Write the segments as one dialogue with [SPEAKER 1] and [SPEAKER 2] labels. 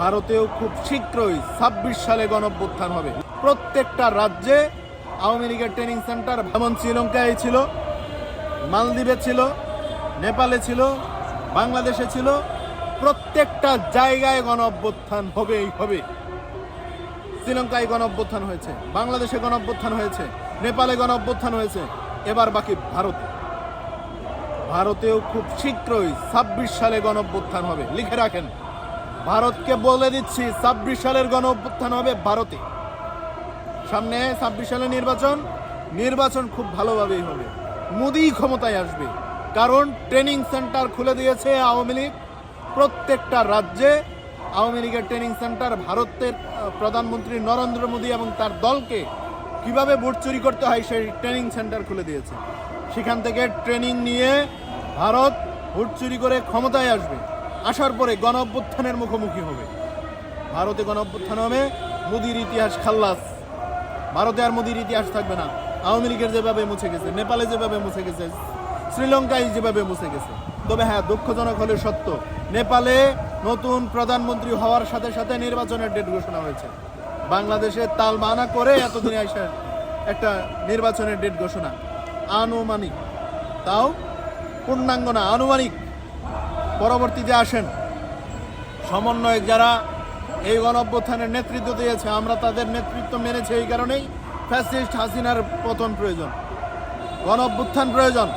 [SPEAKER 1] ভারতেও খুব শীঘ্রই ছাব্বিশ সালে গণঅভ্যুত্থান হবে। প্রত্যেকটা রাজ্যে আওয়ামী লীগের ট্রেনিং সেন্টার যেমন শ্রীলঙ্কায় ছিল, মালদ্বীপে ছিল, নেপালে ছিল, বাংলাদেশে ছিল, প্রত্যেকটা জায়গায় গণ অভ্যুত্থান হবেই হবে। শ্রীলঙ্কায় গণ অভ্যুত্থান হয়েছে, বাংলাদেশে গণ অভ্যুত্থান হয়েছে, নেপালে গণ অভ্যুত্থান হয়েছে, এবার বাকি ভারতে। ভারতেও খুব শীঘ্রই ছাব্বিশ সালে গণ অভ্যুত্থান হবে, লিখে রাখেন। ভারতকে বলে দিচ্ছি, ছাব্বিশ সালের গণ অভ্যুত্থান হবে ভারতে। সামনে ছাব্বিশ সালে নির্বাচন নির্বাচন খুব ভালোভাবেই হবে। মোদি ক্ষমতায় আসবে, কারণ ট্রেনিং সেন্টার খুলে দিয়েছে আওয়ামী লীগ। প্রত্যেকটা রাজ্যে আওয়ামী লীগের ট্রেনিং সেন্টার ভারতের প্রধানমন্ত্রী নরেন্দ্র মোদী এবং তার দলকে কীভাবে ভোট চুরি করতে হয় সেই ট্রেনিং সেন্টার খুলে দিয়েছে। সেখান থেকে ট্রেনিং নিয়ে ভারত ভোট চুরি করে ক্ষমতায় আসবে। আসার পরে গণ অভ্যুত্থানের মুখোমুখি হবে। ভারতে গণ অভ্যুত্থান হবে, মোদির ইতিহাস খাল্লাস। ভারতে আর মোদির ইতিহাস থাকবে না। আওয়ামী লীগের যেভাবে মুছে গেছে, নেপালে যেভাবে মুছে গেছে, শ্রীলঙ্কায় যেভাবে মুছে গেছে। তবে হ্যাঁ দুঃখজনক হলে সত্য, নেপালে নতুন প্রধানমন্ত্রী হওয়ার সাথে সাথে নির্বাচনের ডেট ঘোষণা হয়েছে। বাংলাদেশে তাল বানা করে এতদিনে আসে একটা নির্বাচনের ডেট ঘোষণা। আনুমানিক। তাও পূর্ণাঙ্গ না, আনুমানিক। পরবর্তীতে আসেন। সমন্বয়ক যারা এই গণঅভ্যুত্থানের নেতৃত্ব দিয়েছে, আমরা তাদের নেতৃত্ব মেনেছি এই কারণেই ফ্যাসিস্ট হাসিনার পতন প্রয়োজন। গণঅভ্যুত্থান প্রয়োজন।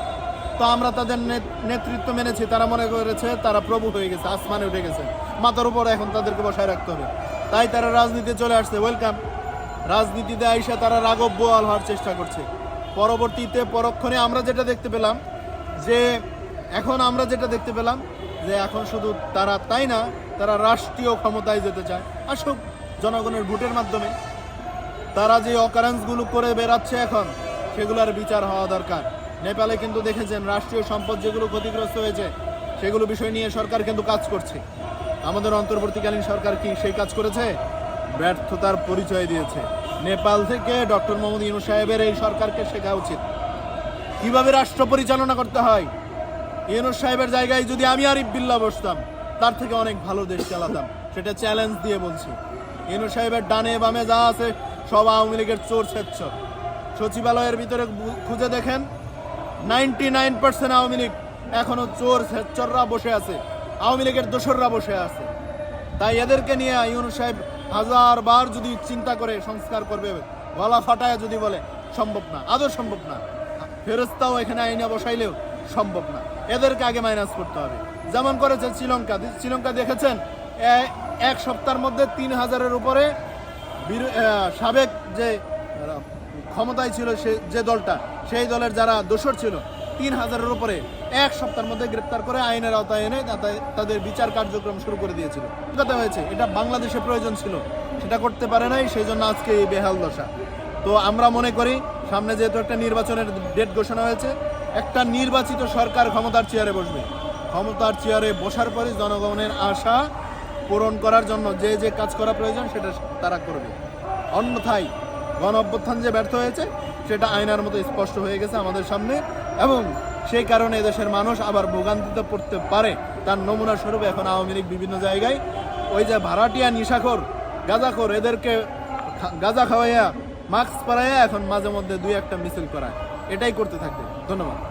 [SPEAKER 1] তো আমরা তাদের নেত- নেতৃত্ব মেনেছি, তারা মনে করেছে তারা প্রভু হয়ে গেছে, আসমানে উঠে গেছে। মাথার উপর এখন তাদেরকে বসায় রাখতে হবে। তাই তারা রাজনীতিতে চলে আসছে। ওয়েলকাম রাজনীতিতে আইসা তারা রাগব বোয়াল হওয়ার চেষ্টা করছে। পরবর্তীতে পরক্ষণে আমরা যেটা দেখতে পেলাম যে, এখন আমরা যেটা দেখতে পেলাম যে এখন শুধু তারা তাই না, তারা রাষ্ট্রীয় ক্ষমতায় যেতে চায়। আসুক, জনগণের ভোটের মাধ্যমে। তারা যে অকারেন্সগুলো করে বেরাচ্ছে এখন, সেগুলোর বিচার হওয়া দরকার। নেপালে কিন্তু দেখেছেন, রাষ্ট্রীয় সম্পদ যেগুলো ক্ষতিগ্রস্ত হয়েছে, সেগুলো বিষয় নিয়ে সরকার কিন্তু কাজ করছে। আমাদের অন্তর্বর্তীকালীন সরকার কি সেই কাজ করেছে? ব্যর্থতার পরিচয় দিয়েছে। নেপাল থেকে ডক্টর মোহাম্মদ ইনু সাহেবের এই সরকারকে শেখা উচিত। কীভাবে রাষ্ট্র পরিচালনা করতে হয়? ইউনুস সাহেবের জায়গায় যদি আমি আরিফ বিল্লাহ বসতাম, তার থেকে অনেক ভালো দেশ চালাতাম। সেটা চ্যালেঞ্জ দিয়ে বলছি। ইউনুস সাহেবের ডানে বামে যা আছে, সব আওয়ামী লীগের চোর স্বেচ্ছর সচিবালয়ের ভিতরে খুঁজে দেখেন ninety nine percent Awami League এখনও চোর স্বেচ্ছররা বসে আছে, আওয়ামী লীগের দোসররা বসে আছে। তাই এদেরকে নিয়ে ইউনুস সাহেব হাজার বার যদি চিন্তা করে সংস্কার করবে, গলা ফাটায় যদি বলে, সম্ভব না, আদৌ সম্ভব না। ফেরস্তাও এখানে আইনে বসাইলেও সম্ভব না। এদেরকে আগে মাইনাস করতে হবে। যেমন করেছে শ্রীলঙ্কা। শ্রীলঙ্কা দেখেছেন এক সপ্তাহের মধ্যে তিন হাজারের উপরে সাবেক যে ক্ষমতায় ছিল সে, যে দলটা, সেই দলের যারা দোষর ছিল, তিন হাজারের উপরে এক সপ্তাহের মধ্যে গ্রেপ্তার করে আইনের আওতায় এনে তাদের বিচার কার্যক্রম শুরু করে দিয়েছিল। কথা হয়েছে, এটা বাংলাদেশে প্রয়োজন ছিল। সেটা করতে পারে নাই সেই জন্য আজকে এই বেহাল দশা। তো আমরা মনে করি, সামনে যেহেতু একটা নির্বাচনের ডেট ঘোষণা হয়েছে একটা নির্বাচিত সরকার ক্ষমতার চেয়ারে বসবে। ক্ষমতার চেয়ারে বসার পরে জনগণের আশা পূরণ করার জন্য যে যে কাজ করা প্রয়োজন, সেটা তারা করবে। অন্যথায় গণ অভ্যুত্থান যে ব্যর্থ হয়েছে, সেটা আয়নার মতো স্পষ্ট হয়ে গেছে আমাদের সামনে এবং সেই কারণে এদেশের মানুষ আবার ভোগান্তিতে পড়তে পারে। তার নমুনা স্বরূপ এখন আওয়ামী লীগ বিভিন্ন জায়গায় ওই যে ভাড়াটিয়া, নিশাখর, গাঁজাখোর, এদেরকে গাঁজা খাওয়াইয়া, মাস্ক পরাইয়া এখন মাঝে মধ্যে দুই একটা মিছিল করায়। এটাই করতে থাকবে। ধন্যবাদ।